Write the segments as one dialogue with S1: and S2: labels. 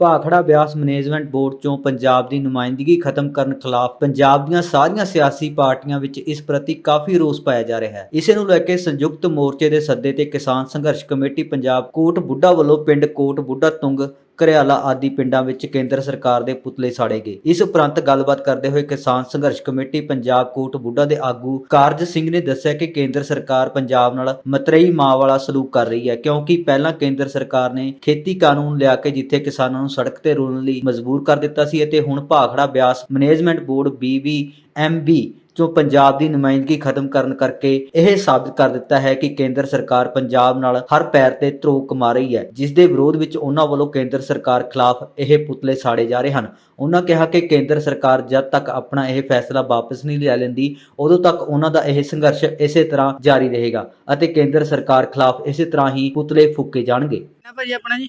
S1: Bhakra Beas management board ਚੋਂ ਪੰਜਾਬ ਦੀ ਨੁਮਾਇੰਦਗੀ ਖਤਮ ਕਰਨ ਖਿਲਾਫ ਪੰਜਾਬ ਦੀਆਂ ਸਾਰੀਆਂ ਸਿਆਸੀ ਪਾਰਟੀਆਂ ਵਿੱਚ ਇਸ ਪ੍ਰਤੀ ਕਾਫੀ ਰੋਸ ਪਾਇਆ ਜਾ ਰਿਹਾ ਹੈ। ਇਸੇ ਨੂੰ ਲੈ ਕੇ ਸੰਯੁਕਤ ਮੋਰਚੇ ਦੇ ਸੱਦੇ ਤੇ ਕਿਸਾਨ ਸੰਘਰਸ਼ ਕਮੇਟੀ ਪੰਜਾਬ ਕੋਟ ਬੁੱਢਾ ਵੱਲੋਂ ਪਿੰਡ ਕੋਟ ਬੁੱਢਾ ਤੁੰਗ ਘਰਿਆਲਾ ਆਦਿ ਪਿੰਡਾਂ ਵਿੱਚ ਕੇਂਦਰ ਸਰਕਾਰ ਦੇ ਪੁਤਲੇ ਸਾੜੇ ਗਏ। ਇਸ ਉਪਰੰਤ ਗੱਲਬਾਤ ਕਰਦੇ ਹੋਏ ਕਿਸਾਨ ਸੰਘਰਸ਼ ਕਮੇਟੀ ਪੰਜਾਬ ਕੋਟ ਬੁੱਢਾ ਦੇ ਆਗੂ ਕਾਰਜ ਸਿੰਘ ਨੇ ਦੱਸਿਆ ਕਿ ਕੇਂਦਰ ਸਰਕਾਰ ਪੰਜਾਬ ਨਾਲ ਮਤਰੇਈ ਮਾਂ ਵਾਲਾ ਸਲੂਕ ਕਰ ਰਹੀ ਹੈ, ਕਿਉਂਕਿ ਪਹਿਲਾਂ ਕੇਂਦਰ ਸਰਕਾਰ ਨੇ ਖੇਤੀ ਕਾਨੂੰਨ ਲਿਆ ਕੇ ਜਿੱਥੇ ਕਿਸਾਨਾਂ ਨੂੰ ਸੜਕ ਤੇ ਰੋਲਣ ਲਈ ਮਜਬੂਰ ਕਰ ਦਿੱਤਾ ਸੀ ਅਤੇ ਹੁਣ Bhakra Beas management board BBMB ਜੋ ਪੰਜਾਬ ਦੀ ਨੁਮਾਇੰਦਗੀ ਖਤਮ ਕਰਨ ਕਰਕੇ ਇਹ ਸਾਬਤ ਕਰ ਦਿੱਤਾ ਹੈ ਕਿ ਕੇਂਦਰ ਸਰਕਾਰ ਪੰਜਾਬ ਨਾਲ ਹਰ ਪੈਰ ਤੇ ਧਰੋਕ ਕਮਾ ਰਹੀ ਹੈ, ਜਿਸ ਦੇ ਵਿਰੋਧ ਵਿੱਚ ਉਹਨਾਂ ਵੱਲੋਂ ਕੇਂਦਰ ਸਰਕਾਰ ਖਿਲਾਫ ਇਹ ਪੁਤਲੇ ਸਾੜੇ ਜਾ ਰਹੇ ਹਨ। ਉਹਨਾਂ ਕਿਹਾ ਕਿ ਕੇਂਦਰ ਸਰਕਾਰ ਜਦ ਤੱਕ ਆਪਣਾ ਇਹ ਫੈਸਲਾ ਵਾਪਸ ਨਹੀਂ ਲੈ ਲੈਂਦੀ, ਉਦੋਂ ਤੱਕ ਉਹਨਾਂ ਦਾ ਇਹ ਸੰਘਰਸ਼ ਇਸੇ ਤਰ੍ਹਾਂ ਜਾਰੀ ਰਹੇਗਾ ਅਤੇ ਕੇਂਦਰ ਸਰਕਾਰ ਖਿਲਾਫ ਇਸੇ ਤਰ੍ਹਾਂ ਹੀ ਪੁਤਲੇ ਫੂਕੇ ਜਾਣਗੇ।
S2: ਨਾ ਭਾਜੀ ਆਪਣਾ ਜੀ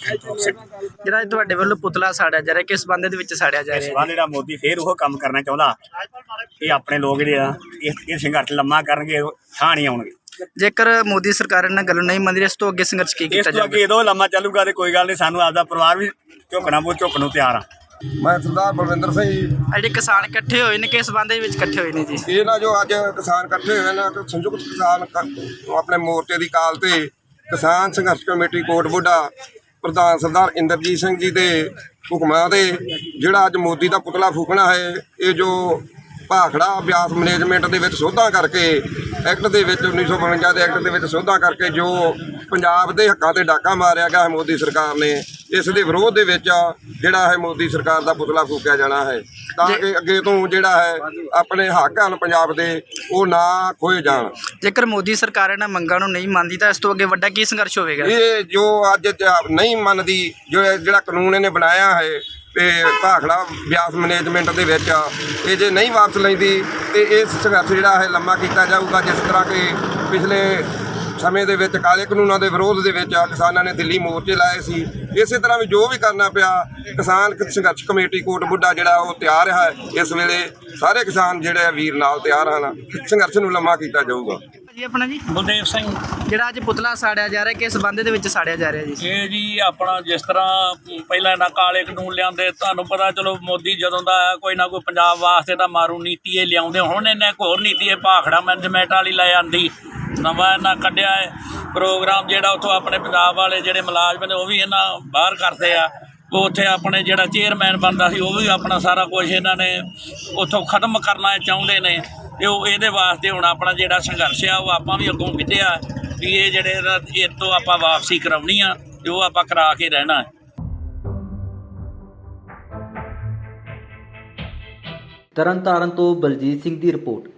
S2: ਜਿਹੜਾ ਇਹ ਤੁਹਾਡੇ ਵੱਲੋਂ ਪੁਤਲਾ ਸਾੜਿਆ ਜਾ ਰਿਹਾ ਕਿਸ ਬੰਦੇ ਦੇ ਵਿੱਚ ਸਾੜਿਆ ਜਾ
S3: ਇਸ
S2: ਰਿਹਾ
S3: ਵਾਰ ਜਿਹੜਾ ਮੋਦੀ ਫੇਰ ਉਹ ਕੰਮ ਕਰਨਾ ਚਾਹੁੰਦਾ। ਇਹ ਆਪਣੇ ਲੋਕ ਜਿਹੜੇ ਆ ਇਹ ਇਹ ਸੰਘਰਸ਼ ਲੰਮਾ ਕਰਨਗੇ ਥਾਂ ਨਹੀਂ ਆਉਣਗੇ।
S2: ਜੇਕਰ ਮੋਦੀ ਸਰਕਾਰ ਇਹਨਾਂ ਗੱਲ ਨੂੰ ਨਹੀਂ ਮੰਨਦੀ ਇਸ ਤੋਂ ਅੱਗੇ ਸੰਘਰਸ਼ ਕੀ
S3: ਇਸ
S2: ਕੀਤਾ
S3: ਤੋਂ ਅੱਗੇ
S2: ਜਾਵੇ?
S3: ਇਹਦੋਂ ਲੰਮਾ ਚੱਲੂਗਾ ਤੇ ਕੋਈ ਗੱਲ ਨਹੀਂ ਸਾਨੂੰ ਆਪਦਾ ਪਰਿਵਾਰ ਵੀ ਝੁਕਣਾ ਪਊ ਝੁਕਣ ਨੂੰ ਤਿਆਰ ਆ।
S4: ਮੈਂ ਸਰਦਾਰ ਬਲਵਿੰਦਰ ਸਿੰਘ ਜੀ।
S2: ਜਿਹੜੇ ਕਿਸਾਨ ਇਕੱਠੇ ਹੋਏ ਨੇ ਕਿਸ ਬੰਦੇ ਵਿੱਚ ਇਕੱਠੇ ਹੋਏ ਨੇ ਜੀ?
S4: ਇਹ ਨਾ ਜੋ ਅੱਜ ਕਿਸਾਨ ਇਕੱਠੇ ਹੋਏ ਨੇ ਸੰਯੁਕਤ ਕਿਸਾਨ ਕ- ਆਪਣੇ ਮੋਰਚੇ ਦੀ ਕਾਲ ਤੇ ਕਿਸਾਨ ਸੰਘਰਸ਼ ਕਮੇਟੀ ਕੋਟ ਬੁੱਢਾ ਪ੍ਰਧਾਨ ਸਰਦਾਰ ਇੰਦਰਜੀਤ ਸਿੰਘ ਜੀ ਦੇ ਹੁਕਮਾਂ ਤੇ ਜਿਹੜਾ ਅੱਜ ਮੋਦੀ ਦਾ ਪੁਤਲਾ ਫੂਕਣਾ ਹੈ, ਇਹ ਜੋ ਭਾਖੜਾ ਬਿਆਸ ਮੈਨੇਜਮੈਂਟ ਦੇ ਵਿੱਚ ਸੋਧਾਂ ਕਰਕੇ ਐਕਟ ਦੇ ਵਿੱਚ 1952 ਦੇ ਐਕਟ ਦੇ ਵਿੱਚ ਸੋਧਾਂ ਕਰਕੇ ਜੋ ਪੰਜਾਬ ਦੇ ਹੱਕਾਂ ਤੇ ਡਾਕਾ ਮਾਰਿਆ ਗਿਆ ਹੈ ਮੋਦੀ ਸਰਕਾਰ ਨੇ ਇਸ ਦੇ ਵਿਰੋਧ ਦੇ ਵਿੱਚ ਜਿਹੜਾ ਹੈ ਮੋਦੀ ਸਰਕਾਰ ਦਾ ਪੁਤਲਾ ਫੂਕਿਆ ਜਾਣਾ ਹੈ ਤਾਂ ਕਿ ਅੱਗੇ ਤੋਂ ਜਿਹੜਾ ਹੈ ਆਪਣੇ ਹੱਕ ਹਨ ਪੰਜਾਬ ਦੇ ਉਹ ਨਾ ਖੋਏ ਜਾਣ।
S2: ਜੇਕਰ ਮੋਦੀ ਸਰਕਾਰ ਇਹਨਾਂ ਮੰਗਾਂ ਨੂੰ ਨਹੀਂ ਮੰਨਦੀ ਤਾਂ ਇਸ ਤੋਂ ਅੱਗੇ ਵੱਡਾ ਕੀ ਸੰਘਰਸ਼ ਹੋਵੇਗਾ?
S4: ਇਹ ਜੋ ਅੱਜ ਨਹੀਂ ਮੰਨਦੀ ਜੋ ਜਿਹੜਾ ਕਾਨੂੰਨ ਇਹਨੇ ਬਣਾਇਆ ਹੈ ਤੇ ਭਾਖੜਾ ਬਿਆਸ ਮੈਨੇਜਮੈਂਟ ਦੇ ਵਿੱਚ ਇਹ ਜੇ ਨਹੀਂ ਵਾਪਸ ਲੈਂਦੀ ਤੇ ਇਸ ਸੰਘਰਸ਼ ਜਿਹੜਾ ਹੈ ਲੰਮਾ ਕੀਤਾ ਜਾਊਗਾ, ਜਿਸ ਤਰ੍ਹਾਂ ਕਿ ਪਿਛਲੇ ਸਮੇਂ ਦੇ ਵਿੱਚ ਕਾਲੇ ਕਾਨੂੰਨਾਂ ਦੇ ਵਿਰੋਧ ਦੇ ਵਿੱਚ ਕਿਸਾਨਾਂ ਨੇ ਦਿੱਲੀ ਮੋਰਚੇ ਲਾਏ ਸੀ। ਇਸੇ ਤਰ੍ਹਾਂ ਵੀ ਜੋ ਵੀ ਕਰਨਾ ਪਿਆ, ਕਿਸਾਨ ਸੰਘਰਸ਼ ਕਮੇਟੀ ਕੋਟ ਬੁੱਢਾ ਜਿਹੜਾ ਉਹ ਤਿਆਰ ਹੈ। ਇਸ ਵੇਲੇ ਸਾਰੇ ਕਿਸਾਨ ਜਿਹੜੇ ਆ ਵੀਰ ਨਾਲ ਤਿਆਰ ਹਨ। ਸੰਘਰਸ਼ ਨੂੰ ਲੰਮਾ ਕੀਤਾ ਜਾਊਗਾ।
S2: ਜੀ ਆਪਣਾ ਜੀ?
S5: ਬਲਦੇਵ ਸਿੰਘ।
S2: ਜਿਹੜਾ ਅੱਜ ਪੁਤਲਾ ਸਾੜਿਆ ਜਾ ਰਿਹਾ ਕਿਸ ਬੰਦੇ ਦੇ ਵਿੱਚ ਸਾੜਿਆ ਜਾ ਰਿਹਾ ਜੀ?
S5: ਇਹ ਜੀ ਆਪਣਾ ਜਿਸ ਤਰ੍ਹਾਂ ਪਹਿਲਾਂ ਇਹਨਾਂ ਕਾਲੇ ਕਾਨੂੰਨ ਲਿਆਂਦੇ ਤੁਹਾਨੂੰ ਪਤਾ ਚਲੋ ਮੋਦੀ ਜਦੋਂ ਦਾ ਆਇਆ, ਕੋਈ ਨਾ ਕੋਈ ਪੰਜਾਬ ਵਾਸਤੇ ਤਾਂ ਮਾਰੂ ਨੀਤੀ ਇਹ ਲਿਆਉਂਦੇ ਹੁਣ ਇਹਨੇ ਇੱਕ ਹੋਰ ਨੀਤੀ ਇਹ ਭਾਖੜਾ ਮੈਨੇਜਮੈਂਟ ਵਾਲੀ ਲੈ ਆਂਦੀ ਨਵਾਂ ਇਹਨਾਂ ਕੱਢਿਆ ਹੈ ਪ੍ਰੋਗਰਾਮ ਜਿਹੜਾ ਉੱਥੋਂ ਆਪਣੇ ਪੰਜਾਬ ਵਾਲੇ ਜਿਹੜੇ ਮੁਲਾਜ਼ਮ ਨੇ ਉਹ ਵੀ ਇਹਨਾਂ ਬਾਹਰ ਕਰਦੇ ਆ। ਉਹ ਉੱਥੇ ਆਪਣੇ ਜਿਹੜਾ ਚੇਅਰਮੈਨ ਬਣਦਾ ਸੀ ਉਹ ਵੀ ਆਪਣਾ ਸਾਰਾ ਕੁਝ ਇਹਨਾਂ ਨੇ ਉੱਥੋਂ ਖਤਮ ਕਰਨਾ ਚਾਹੁੰਦੇ ਨੇ। ਤੇ ਉਹ ਇਹਦੇ ਵਾਸਤੇ ਹੁਣ ਆਪਣਾ ਜਿਹੜਾ ਸੰਘਰਸ਼ ਆ, ਉਹ ਆਪਾਂ ਵੀ ਅੱਗੋਂ ਵਿੱਢਿਆ ਵੀ ਇਹ ਜਿਹੜੇ ਇਹ ਤੋਂ ਆਪਾਂ ਵਾਪਸੀ ਕਰਾਉਣੀ ਆ ਤੇ ਉਹ ਆਪਾਂ ਕਰਾ ਕੇ ਰਹਿਣਾ ਹੈ।
S1: ਤਰਨਤਾਰਨ ਤੋਂ ਬਲਜੀਤ ਸਿੰਘ ਦੀ ਰਿਪੋਰਟ।